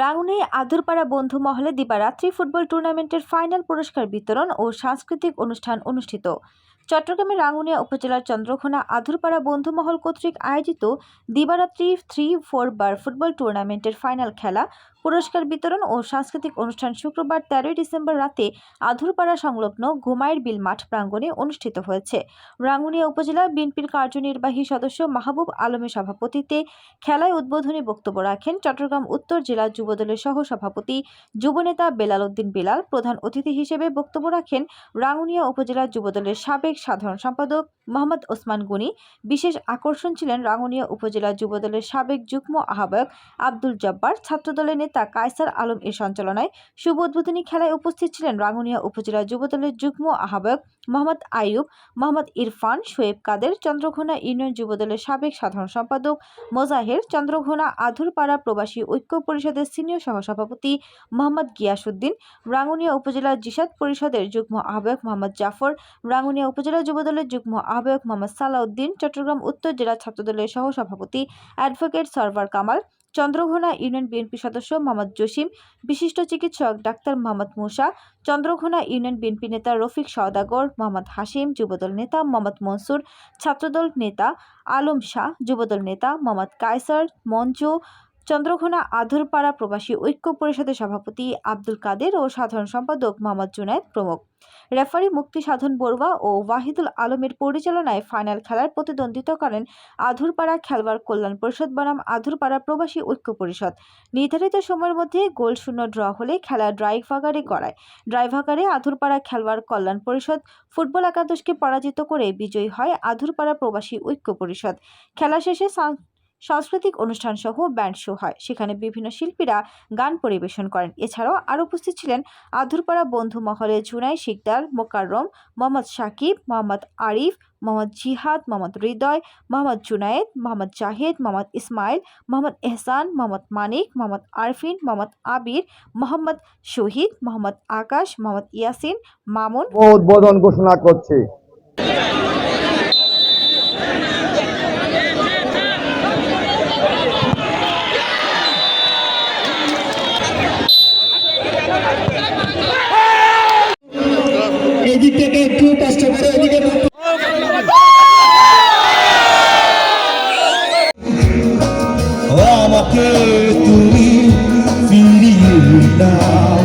রাঙ্গুনে আদুরপাড়া বন্ধু মহলে দিবারাত্রি ফুটবল টুর্নামেন্টের ফাইনাল পুরস্কার বিতরণ ও সাংস্কৃতিক অনুষ্ঠান অনুষ্ঠিত। চট্টগ্রামের রাঙ্গুনিয়া উপজেলার চন্দ্রঘোনা আধুরপাড়া বন্ধুমহল কর্তৃক আয়োজিত দিবারাত্রি থ্রি ফোর বার ফুটবল টুর্নামেন্টের ফাইনাল খেলা, পুরস্কার বিতরণ ও সাংস্কৃতিক অনুষ্ঠান শুক্রবার তেরোই ডিসেম্বর রাতে আধুরপাড়া সংলগ্ন ঘুমাইর বিল মাঠ প্রাঙ্গণে অনুষ্ঠিত হয়েছে। রাঙ্গুনিয়া উপজেলা বিএনপির কার্যনির্বাহী সদস্য মাহবুব আলমের সভাপতিত্বে খেলায় উদ্বোধনী বক্তব্য রাখেন চট্টগ্রাম উত্তর জেলা যুবদলের সহ সভাপতি যুবনেতা বেলাল উদ্দিন বেলাল। প্রধান অতিথি হিসেবে বক্তব্য রাখেন রাঙ্গুনিয়া উপজেলা যুবদলের সাবেক সাধারণ সম্পাদক মোহাম্মদ ওসমান গনি, বিশেষ আকর্ষণ ছিলেন রাঙ্গুনিয়া উপজেলা যুবদলের সাবেক যুগ্ম আহ্বায়ক আব্দুল জব্বার, ছাত্রদলের নেতা কায়সার আলম এর সঞ্চালনায় শুভ উদ্বোধনী খেলায় উপস্থিত ছিলেন রাঙ্গুনিয়া উপজেলা যুবদলের যুগ্ম আহ্বায়ক মোহাম্মদ আইয়ুব, মোহাম্মদ ইরফান শোয়েব কাদের, চন্দ্রঘোনা ইউনিয়ন যুবদলের সাবেক সাধারণ সম্পাদক, মোজাহের চন্দ্রঘোনা আধুরপাড়া প্রবাসী ঐক্য পরিষদের সিনিয়র সহসভাপতি মোহাম্মদ গিয়াসুদ্দিন রাঙ্গুনিয়া উপজেলা জিসাদ পরিষদের যুগ্ম আহ্বায়ক মোহাম্মদ জাফর, রাঙ্গুনিয়া উপজেলা যুবদলের যুগ্ম আহ্বায়ক মোহাম্মদ সালাউদ্দিন, চট্টগ্রাম উত্তর জেলা ছাত্রদলের সহসভাপতি advocate Sarwar Kamal Chandraghona union BNP সদস্য মোহাম্মদ জসিম, বিশিষ্ট চিকিৎসক doctor Mohammad Musa, Chandraghona union BNP নেতা রফিক সওদাগর, মোহাম্মদ হাসিম যুবদল নেতা মোহাম্মদ মনসুর, ছাত্রদল নেতা আলম শাহ, যুবদল নেতা মোহাম্মদ কায়সার, মঞ্জু চন্দ্রঘোনা আধুরপাড়া প্রবাসী ঐক্য পরিষদের সভাপতি আব্দুল কাদের ও সাধারণ সম্পাদক মোহাম্মদ জুনায়েদ প্রমুখ। রেফারি মুক্তি সাধন বড়ুয়া ও ওয়াহিদুল আলমের পরিচালনায় ফাইনাল খেলার প্রতিদ্বন্দ্বিতা করেন আধুরপাড়া খেলোয়াড় কল্যাণ পরিষদ বনাম আধুরপাড়া প্রবাসী ঐক্য পরিষদ। নির্ধারিত সময়ের মধ্যে গোল শূন্য ড্র হলে খেলা ড্রাইভাগারে গড়ায়। ড্রাইভাগারে আধুরপাড়া খেলোয়াড় কল্যাণ পরিষদ ফুটবল একাদশকে পরাজিত করে বিজয়ী হয় আধুরপাড়া প্রবাসী ঐক্য পরিষদ। খেলা শেষে সাংস্কৃতিক অনুষ্ঠান সহ ব্যান্ড শো হয়। সেখানে বিভিন্ন শিল্পীরা গান পরিবেশন করেন। এছাড়াও আরও উপস্থিত ছিলেন আধুরপাড়া বন্ধু মহলে জুনাই শিকদার, মোকাররম, মোহাম্মদ সাকিব, মোহাম্মদ আরিফ, মোহাম্মদ জিহাদ, মোহাম্মদ হৃদয়, মোহাম্মদ জুনায়েদ, মোহাম্মদ জাহিদ, মোহাম্মদ ইসমাইল, মোহাম্মদ এহসান, মোহাম্মদ মানিক, মোহাম্মদ আরফিন, মোহাম্মদ আবির, মোহাম্মদ শহীদ, মোহাম্মদ আকাশ, মোহাম্মদ ইয়াসিন, মামুন উদ্বোধন ঘোষণা করছি। que tu mi fini da